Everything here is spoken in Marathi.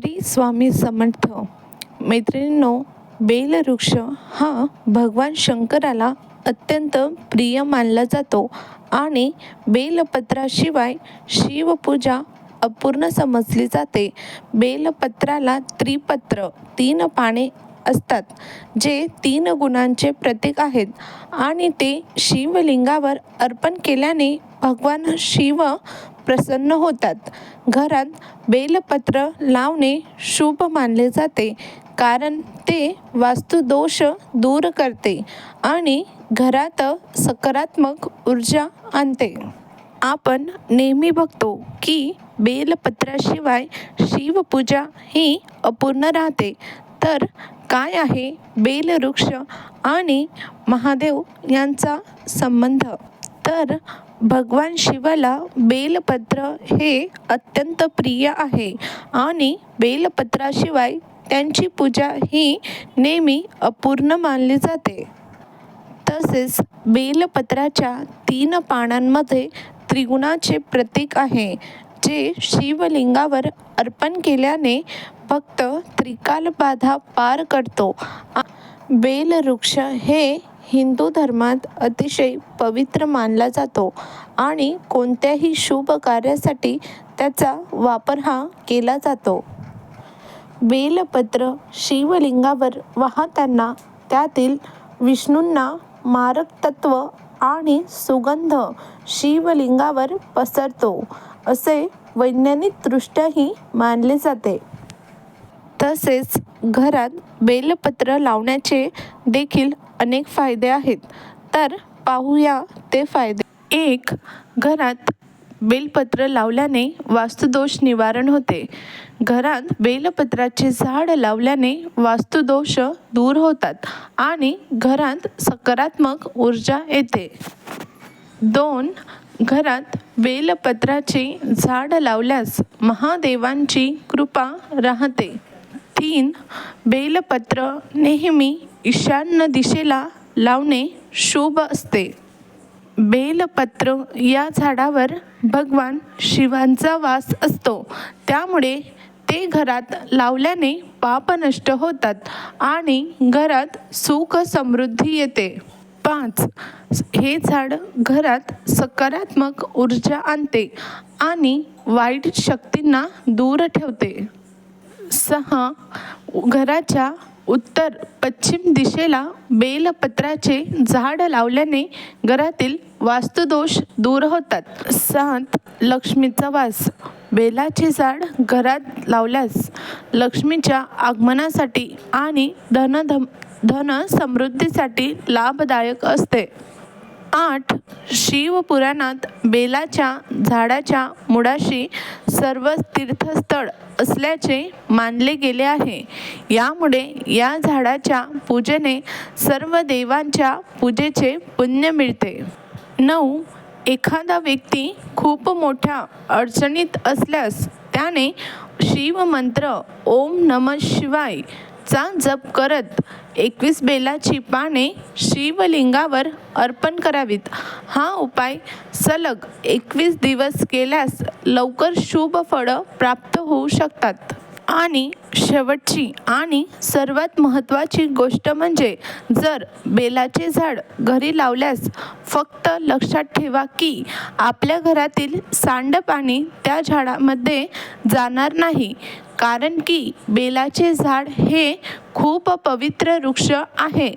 श्री स्वामी समर्थ. मैत्रिणींनो बेलवृक्ष हा भगवान शंकराला अत्यंत प्रिय मानला जातो आणि बेलपत्राशिवाय शिवपूजा अपूर्ण समजली जाते. बेलपत्राला त्रिपत्र तीन पाने असतात जे तीन गुणांचे प्रतीक आहेत आणि ते शिवलिंगावर अर्पण केल्याने भगवान शिव प्रसन्न होतात. घरात बेलपत्र लावणे शुभ मानले जाते कारण ते वास्तुदोष दूर करते आणि घरात सकारात्मक ऊर्जा आणते. आपण नेहमी बघतो की बेलपत्राशिवाय शिवपूजा ही अपूर्ण राहते. तर काय आहे बेलवृक्ष आणि महादेव यांचा संबंध? तर भगवान शिवाला बेलपत्र हे अत्यंत प्रिय आहे. आणि बेलपत्राशिवाय त्यांची पूजा ही नेहमी अपूर्ण मानली जाते. तसेच बेलपत्राच्या तीन पानांमध्ये त्रिगुणाचे प्रतीक आहे जे शिवलिंगावर अर्पण केल्याने भक्त त्रिकालबाधा पार करतो. बेलवृक्ष हे हिंदू धर्मात अतिशय पवित्र मानला जातो आणि कोणत्याही शुभ कार्यासाठी त्याचा वापर हा केला जातो. बेलपत्र शिवलिंगावर वाहताना त्यातील विष्णूंना मारक तत्व आणि सुगंध शिवलिंगावर पसरतो असे वैज्ञानिकदृष्ट्याही मानले जाते. तसेच घरात बेलपत्र लावण्याचे देखील अनेक फायदे आहेत. तर पाहूया ते फायदे. एक घरात बेलपत्र लावल्याने वास्तुदोष निवारण होते. घरात बेलपत्राचे झाड लावल्याने वास्तुदोष दूर होतात आणि घरात सकारात्मक ऊर्जा येते. दोन घरात बेलपत्राचे झाड लावल्यास महादेवांची कृपा राहते. तीन बेलपत्र नेहमी ईशान्य दिशेला लावणे शुभ असते. बेलपत्र या झाडावर भगवान शिवांचा वास असतो. त्यामुळे ते घरात लावल्याने पाप नष्ट होतात आणि घरात सुख समृद्धी येते. पाच हे झाड घरात सकारात्मक ऊर्जा आणते आणि वाईट शक्तींना दूर ठेवते. सहा घराच्या उत्तर पश्चिम दिशेला बेलपत्राचे झाड लावल्याने घरातील वास्तुदोष दूर होतात. सात लक्ष्मीचा वास. बेलाचे झाड घरात लावल्यास लक्ष्मीच्या आगमनासाठी आणि धनधम धन समृद्धीसाठी लाभदायक असते. आठ शिवपुराणात बेलाच्या झाडाच्या मुळाशी सर्व तीर्थस्थळ असल्याचे मानले गेले आहे. यामुळे या झाडाच्या पूजेने सर्व देवांच्या पूजेचे पुण्य मिळते. नऊ एखादा व्यक्ती खूप मोठ्या अडचणीत असल्यास त्याने शिवमंत्र ओम नम शिवाय चा जप करत एकवीस बेलाची पाने शिवलिंगावर अर्पण करावीत. हा उपाय सलग एकवीस दिवस केल्यास लवकर शुभ फळं प्राप्त होऊ शकतात. आणि शेवटची आणि सर्वात महत्त्वाची गोष्ट म्हणजे जर बेलाचे झाड घरी लावल्यास फक्त लक्षात ठेवा की आपल्या घरातील सांडपाणी त्या झाडामध्ये जाणार नाही. कारण की बेलाचे झाड हे खूप पवित्र वृक्ष आहे.